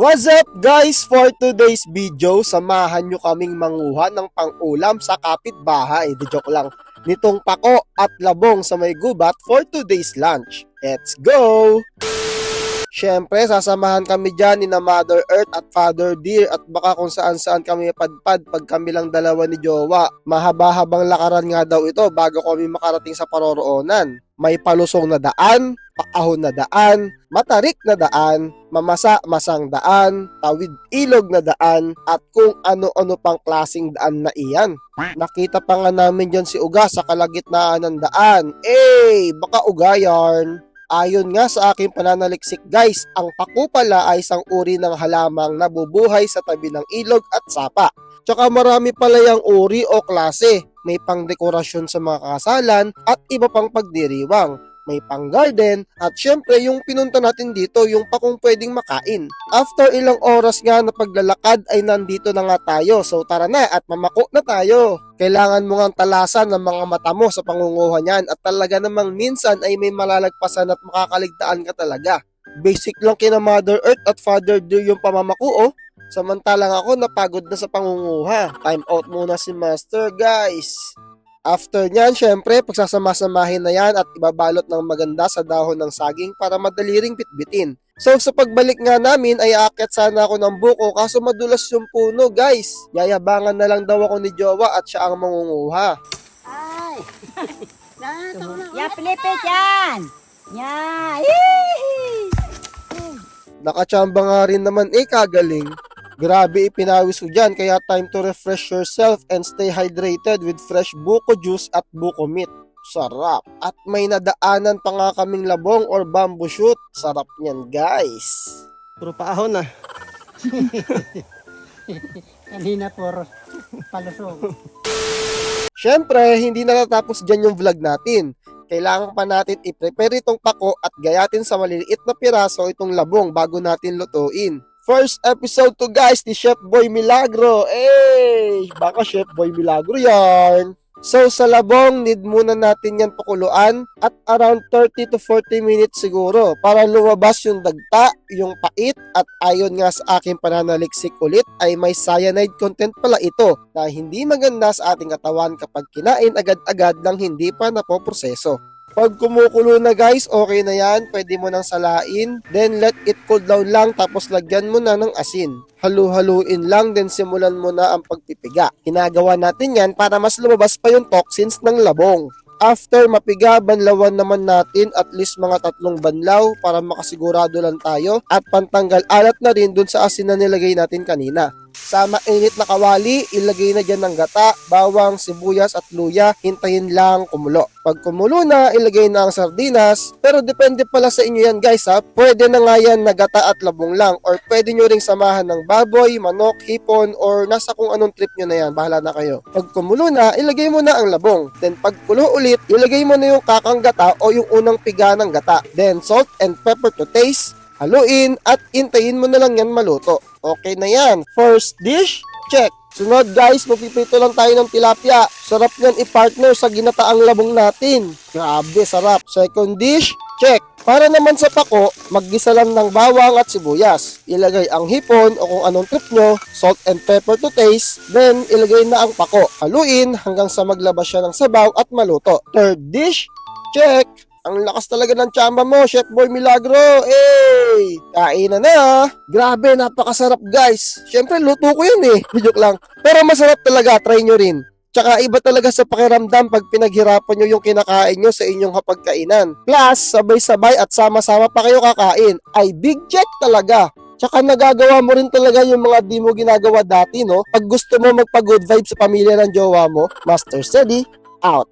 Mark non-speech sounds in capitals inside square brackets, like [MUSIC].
What's up guys? For today's video, samahan nyo kaming manguha ng pang-ulam sa kapitbahay. Di joke lang. Nitong pako at labong sa may gubat for today's lunch. Let's go! Siyempre, sasamahan kami dyan ni na Mother Earth at Father Deer at baka kung saan-saan kami padpad pag kami lang dalawa ni Jowa. Mahaba-habang lakaran nga daw ito bago kami makarating sa paroroonan. May palusong na daan, paahon na daan, matarik na daan, mamasa-masang daan, tawid ilog na daan, at kung ano-ano pang klasing daan na iyan. Nakita pa nga namin dyan si Uga sa kalagitnaan ng daan. Eh, baka Uga yarn. Ayon nga sa aking pananaliksik guys, ang paku pala ay isang uri ng halamang nabubuhay sa tabi ng ilog at sapa. Tsaka marami pala yung uri o klase. May pangdekorasyon sa mga kasalan at iba pang pagdiriwang. May pang garden at syempre yung pinunta natin dito yung pakong pwedeng makain. After ilang oras nga na paglalakad ay nandito na nga tayo. So tara na at mamako na tayo. Kailangan mo ngang talasan ng mga mata mo sa pangunguha niyan at talaga namang minsan ay may malalagpasan at makakaligtaan ka talaga. Basic lang kina Mother Earth at Father Deer yung pamamako oh. Samantalang ako napagod na sa pangunguha. Time out muna si Master guys. After nyan, syempre, pagsasama-samahin na yan at ibabalot ng maganda sa dahon ng saging para madali ring bitbitin. So sa pagbalik nga namin ay aakyat sana ako ng buko kaso madulas yung puno guys. Yayabangan na lang daw ako ni Jowa at siya ang mangunguha. Ay! [LAUGHS] Ya, pilipit yan! Ya! Nakachamba nga rin naman eh kagaling. Grabe ipinawis ko dyan kaya time to refresh yourself and stay hydrated with fresh buko juice at buko meat. Sarap. At may nadaanan pa nga kaming labong or bamboo shoot. Sarap niyan guys. Puro paahon na. [LAUGHS] Kanina por palusog. Syempre, hindi na natapos dyan yung vlog natin. Kailangan pa natin i-prepare itong pako at gayatin sa maliliit na piraso itong labong bago natin lutuin. First episode to guys ni Chef Boy Milagro. Eh, baka Chef Boy Milagro yarn. So sa labong, need muna natin yan pakuluan at around 30 to 40 minutes siguro para lumabas yung dagta, yung pait at ayon nga sa aking pananaliksik ulit ay may cyanide content pala ito na hindi maganda sa ating katawan kapag kinain agad-agad lang hindi pa napoproseso. Pag kumukulo na guys, okay na yan. Pwede mo nang salain. Then let it cool down lang tapos lagyan mo na ng asin. Halu-haluin lang then simulan mo na ang pagpipiga. Ginagawa natin yan para mas lumabas pa yung toxins ng labong. After mapiga, banlawan naman natin at least mga tatlong banlaw para makasigurado lang tayo at pantanggal alat na rin dun sa asin na nilagay natin kanina. Sa mainit na kawali, ilagay na dyan ng gata, bawang, sibuyas at luya, hintayin lang kumulo. Pag kumulo na, ilagay na ang sardinas, pero depende pala sa inyo yan guys ha, pwede na nga yan na gata at labong lang, or pwede nyo ring samahan ng baboy, manok, hipon, or nasa kung anong trip nyo na yan, bahala na kayo. Pag kumulo na, ilagay mo na ang labong. Then pag kulo ulit, ilagay mo na yung kakang gata o yung unang piga ng gata. Then salt and pepper to taste, haluin at intayin mo na lang yan maluto. Okay na yan. First dish, check. Sunod guys, magpipito lang tayo ng tilapia. Sarap yan i-partner sa ginataang labong natin. Grabe, sarap. Second dish, check. Para naman sa pako, maggisa lang ng bawang at sibuyas. Ilagay ang hipon o kung anong trip nyo, salt and pepper to taste, then ilagay na ang pako. Haluin hanggang sa maglabas siya ng sabaw at maluto. Third dish, check. Ang lakas talaga ng tsamba mo, Chef Boy Milagro. Hey! Kain na na. Grabe, napakasarap guys. Siyempre, luto ko yun eh. [LAUGHS] Joke lang. Pero masarap talaga, try nyo rin. Tsaka iba talaga sa pakiramdam pag pinaghirapan nyo yung kinakain nyo sa inyong hapagkainan. Plus, sabay-sabay at sama-sama pa kayo kakain. Ay big check talaga. Tsaka nagagawa mo rin talaga yung mga di mo ginagawa dati, no? Pag gusto mo magpa-good vibe sa pamilya ng jowa mo, Master Steady, out.